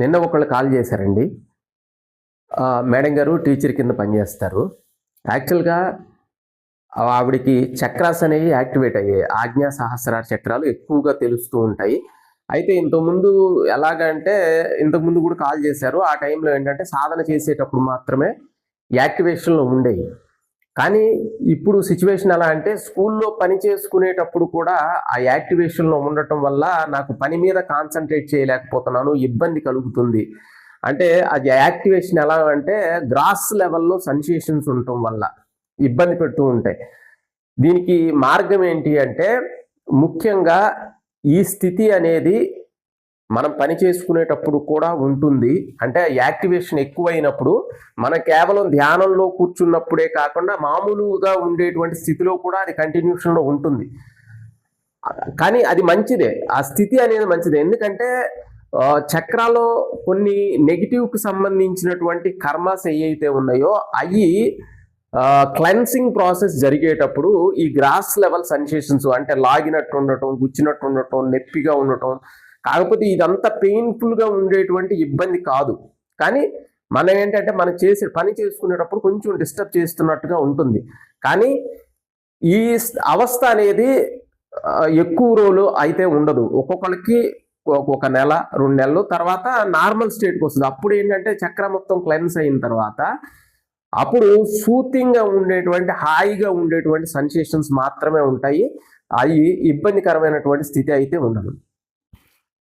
నిన్న ఒకళ్ళు కాల్ చేశారండి. మేడం గారు టీచర్ కింద పనిచేస్తారు. యాక్చువల్గా ఆవిడకి చక్రాస్ అనేవి యాక్టివేట్ అయ్యాయి ఆజ్ఞా సహస్రార చక్రాలు ఎక్కువగా తెలుస్తూ ఉంటాయి. అయితే ఇంతకుముందు ఎలాగంటే ఇంతకుముందు కూడా కాల్ చేశారు. ఆ టైంలో ఏంటంటే సాధన చేసేటప్పుడు మాత్రమే యాక్టివేషన్లో ఉండేవి. కానీ ఇప్పుడు సిచ్యువేషన్ ఎలా అంటే స్కూల్లో పని చేసుకునేటప్పుడు కూడా ఆ యాక్టివేషన్లో ఉండటం వల్ల నాకు పని మీద కాన్సన్ట్రేట్ చేయలేకపోతున్నాను ఇబ్బంది కలుగుతుంది. అంటే అది యాక్టివేషన్ ఎలా అంటే గ్రాస్ లెవెల్లో సెన్సేషన్స్ ఉండటం వల్ల ఇబ్బంది పెడుతూ ఉంటాయి. దీనికి మార్గం ఏంటి అంటే ముఖ్యంగా ఈ స్థితి అనేది మనం పని చేసుకునేటప్పుడు కూడా ఉంటుంది. అంటే యాక్టివేషన్ ఎక్కువైనప్పుడు మన కేవలం ధ్యానంలో కూర్చున్నప్పుడే కాకుండా మామూలుగా ఉండేటువంటి స్థితిలో కూడా అది కంటిన్యూషన్లో ఉంటుంది. కానీ అది మంచిదే. ఆ స్థితి అనేది మంచిదే. ఎందుకంటే చక్రాలో కొన్ని నెగిటివ్కి సంబంధించినటువంటి కర్మస్ ఏవైతే ఉన్నాయో అవి క్లెన్సింగ్ ప్రాసెస్ జరిగేటప్పుడు ఈ గ్రాస్ లెవెల్ సెన్సేషన్స్ అంటే లాగినట్టు ఉండటం గుచ్చినట్టు ఉండటం నొప్పిగా ఉండటం కాకపోతే ఇదంతా పెయిన్ఫుల్గా ఉండేటువంటి ఇబ్బంది కాదు. కానీ మనం ఏంటంటే మనం చేసే పని చేసుకునేటప్పుడు కొంచెం డిస్టర్బ్ చేస్తున్నట్టుగా ఉంటుంది. కానీ ఈ అవస్థ అనేది ఎక్కువ రోజులు అయితే ఉండదు. ఒక్కొక్కరికి ఒక నెల రెండు నెలలు తర్వాత నార్మల్ స్టేట్కి వస్తుంది. అప్పుడు ఏంటంటే చక్ర మొత్తం క్లెన్స్ అయిన తర్వాత అప్పుడు సూతింగ్గా ఉండేటువంటి హాయిగా ఉండేటువంటి సెన్సేషన్స్ మాత్రమే ఉంటాయి. అవి ఇబ్బందికరమైనటువంటి స్థితి అయితే ఉండదు.